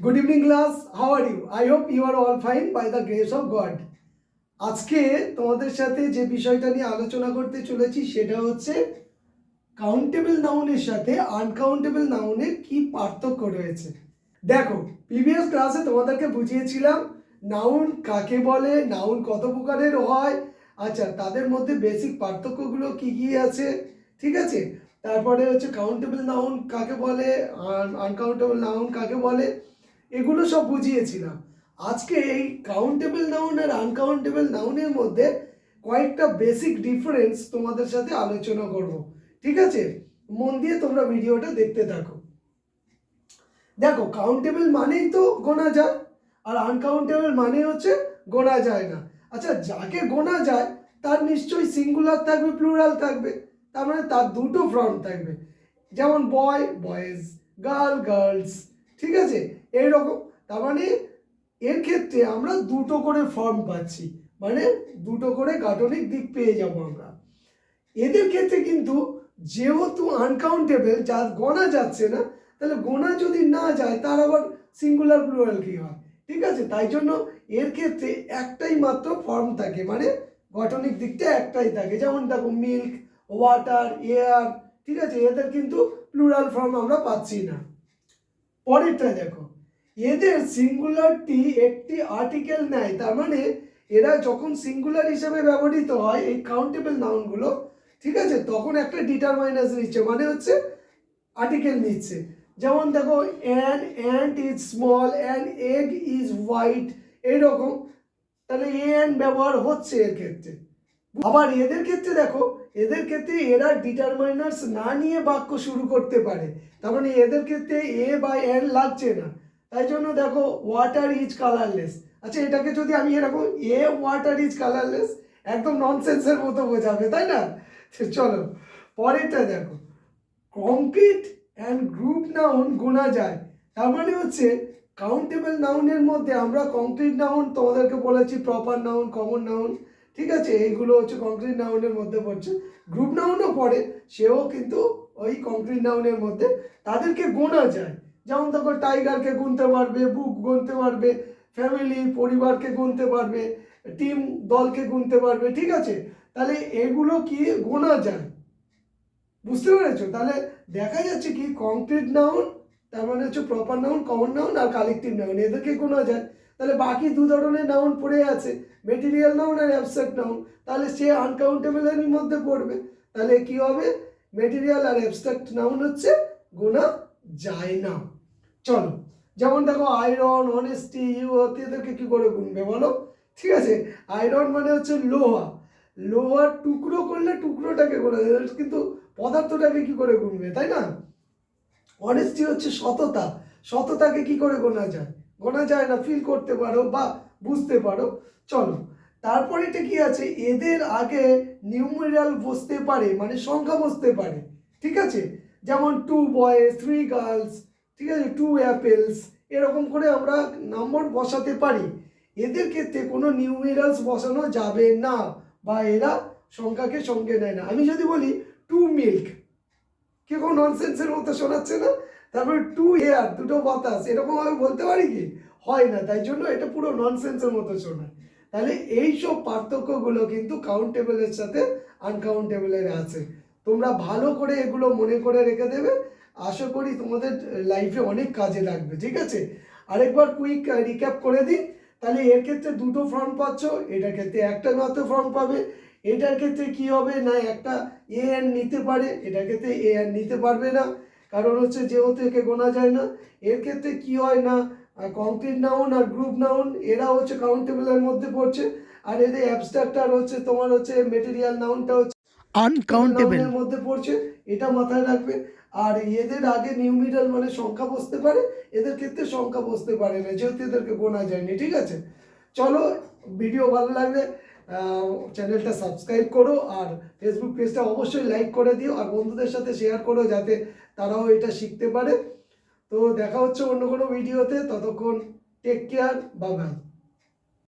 Good evening class how are you I hope you are all fine by the grace of God আজকে তোমাদের সাথে যে বিষয়টা নিয়ে আলোচনা করতে চলেছি সেটা হচ্ছে কাউন্টেবল নাউনের সাথে আনকাউন্টেবল নাউনের কি পার্থক্য রয়েছে। দেখো প্রিভিয়াস ক্লাসে তোমাদেরকে বুঝিয়েছিলাম নাউন কাকে বলে নাউন কত প্রকারের হয়। আচ্ছা তাদের মধ্যে বেসিক পার্থক্যগুলো কি কি আছে? ঠিক আছে? তারপরে হচ্ছে কাউন্টেবল নাউন কাকে বলে আনকাউন্টেবল নাউন কাকে বলে? এগুলো সব বুঝিয়েছিলাম। আজকে এই কাউন্টেবল নাউন আর আনকাউন্টেবল নাউনের মধ্যে কয়েকটা বেসিক ডিফারেন্স তোমাদের সাথে আলোচনা করব। ঠিক আছে? মন দিয়ে তোমরা ভিডিওটা দেখতে থাকো। দেখো কাউন্টেবল মানেই তো গোনা যায়, আর আনকাউন্টেবল মানে হচ্ছে গোনা যায় না। আচ্ছা যাকে গোনা যায়, তার নিশ্চয়ই সিঙ্গুলার থাকবে প্লুরাল থাকবে। তার মানে তার দুটো ফর্ম থাকবে। যেমন বয় বয়েজ গার্ল গার্লস ঠিক আছে? এইরকম, তার মানে এর ক্ষেত্রে আমরা দুটো করে ফর্ম পাচ্ছি মানে দুটো করে গাঠনিক দিক পেয়ে যাব আমরা। এদের ক্ষেত্রে কিন্তু যেহেতু আনকাউন্টেবল যা গোনা যাচ্ছে না, তাহলে গোনা যদি না যায়, তার আবার সিঙ্গুলার প্লুরাল কি হয়? ঠিক আছে? তাই জন্য এর ক্ষেত্রে একটাই মাত্র ফর্ম থাকে মানে গঠনিক দিকটা একটাই থাকে, যেমন দেখো মিল্ক ওয়াটার এয়ার ঠিক আছে? এদের কিন্তু প্লুরাল ফর্ম আমরা পাচ্ছি না। পরেরটা দেখো। এদের সিঙ্গুলারটি একটি আর্টিকেল নেয়, তার মানে এরা যখন সিঙ্গুলার হিসেবে ব্যবহৃত হয়, এই কাউন্টেবল নাউনগুলো ঠিক আছে? তখন একটা ডিটারমাইনাস নিচ্ছে মানে হচ্ছে আর্টিকেল নিচ্ছে। যেমন দেখো an ant is small an egg is white এইরকম। তাহলে এ অ্যান ব্যবহার হচ্ছে এর ক্ষেত্রে। আবার এদের ক্ষেত্রে দেখো, এদের ক্ষেত্রে এরা ডিটারমাইনার্স না নিয়ে বাক্য শুরু করতে পারে। তার মানে এদের ক্ষেত্রে এ বা এন লাগছে না। তাই জন্য দেখো ওয়াটার ইজ কালারলেস আচ্ছা এটাকে যদি আমি এরকম এ ওয়াটার ইজ কালারলেস একদম ননসেন্সের মতো বোঝাবে, তাই না? চলো, পরেরটা দেখো। কংক্রিট অ্যান্ড গ্রুপ নাউন গোনা যায়। তার মানে হচ্ছে কাউন্টেবল নাউনের মধ্যে আমরা কংক্রিট নাউন তোমাদেরকে বলেছি প্রপার নাউন কমন নাউন ঠিক আছে? এইগুলো হচ্ছে কংক্রিট নাউনের মধ্যে পড়ছে। গ্রুপ নাউনও পড়ে, সেও কিন্তু ওই কংক্রিট নাউনের মধ্যে। তাদেরকে গোনা যায়। যেমন দেখো টাইগারকে গুনতে পারবে বুক গুনতে পারবে ফ্যামিলি পরিবারকে গুনতে পারবে টিম দলকে গুনতে পারবে, ঠিক আছে? তাহলে এগুলো কি? গোনা যায়। বুঝতে পেরেছ? তাহলে দেখা যাচ্ছে কি কংক্রিট নাউন তার মানে হচ্ছে প্রপার নাউন কমন নাউন আর কালেকটিভ নাউন এদেরকে গোনা যায়। তাহলে বাকি দু ধরনের নাউন পড়ে আছে। মেটেরিয়াল নাউন আর অ্যাবস্ট্রাক্ট নাউন তাহলে সে আনকাউন্টেবলের মধ্যে পড়বে। তাহলে কি হবে? মেটেরিয়াল আর অ্যাবস্ট্রাক্ট নাউন হচ্ছে গোনা যায় না। চলো, যেমন দেখো আয়রন অনেস্টি ইউ এদেরকে কী করে গুনবে বলো? ঠিক আছে? আয়রন মানে হচ্ছে লোহা। লোহার টুকরো করলে টুকরোটাকে যায়, কিন্তু পদার্থটাকে কি করে গুনবে, তাই না? অনেস্টি হচ্ছে সততা। সততাকে কি করে গোনা যায়? গোনা যায় না ফিল করতে পারো বা বুঝতে পারো। চলো, তারপরে এটা কি আছে? এদের আগে নিউমেরাল বসতে পারে মানে সংখ্যা বসতে পারে, ঠিক আছে? যেমন টু বয়েজ থ্রি গার্লস ঠিক আছে? টু অ্যাপেলস এরকম করে আমরা নম্বর বসাতে পারি। এদের ক্ষেত্রে কোনো নিউমেরালস বসানো যাবে না, বা এরা সংখ্যাকে সঙ্গে নেয় না। আমি যদি বলি টু মিল্ক কে কোনো ননসেন্সের মতো শোনাচ্ছে না? তারপরে টু এয়ার দুটো বাতাস এরকম বলতে পারি কি? হয় না, তাই জন্য এটা পুরো ননসেন্সের মতো শোনায় তাহলে এই সব পার্থক্যগুলো কিন্তু কাউন্টেবলের সাথে আনকাউন্টেবলের আছে। তোমরা ভালো করে এগুলো মনে করে রেখে দেবে। আশা করি তোমাদের লাইফে অনেক কাজে লাগবে, ঠিক আছে? আরেকবার কুইক রিক্যাপ করে দিই। তাহলে এর ক্ষেত্রে দুটো ফর্ম পাচ্ছ, এটার ক্ষেত্রে একটা মাত্র ফর্ম পাবে। এটার ক্ষেত্রে কি হবে না, একটা এ নিতে পারে, এটার ক্ষেত্রে এ নিতে পারবে না। কারণ হচ্ছে যেহেতু একে গোনা যায় না এর ক্ষেত্রে কি হয় না কংক্রিট নাউন আর গ্রুপ নাউন এরা হচ্ছে কাউন্টেবলের মধ্যে পড়ছে আর এদের অ্যাবস্ট্রাক্ট আর হচ্ছে তোমার হচ্ছে মেটেরিয়াল নাউনটা হচ্ছে আনকাউন্টেবল নাউনের মধ্যে পড়ছে এটা মাথায় রাখবে। আর এদের আগে নিউমিরাল মানে সংখ্যা বসতে পারে এদের ক্ষেত্রে সংখ্যা বসতে পারে না যেহেতু এদেরকে গোনা যায়নি ঠিক আছে? চলো ভিডিও ভালো লাগলে চ্যানেলটা সাবস্ক্রাইব করো আর ফেসবুক পেজটা অবশ্যই লাইক করে দিও আর বন্ধুদের সাথে শেয়ার করো যাতে তারাও এটা শিখতে পারে। তো দেখা হচ্ছে অন্য কোনো ভিডিওতে ততক্ষণ টেক কেয়ার বা বাই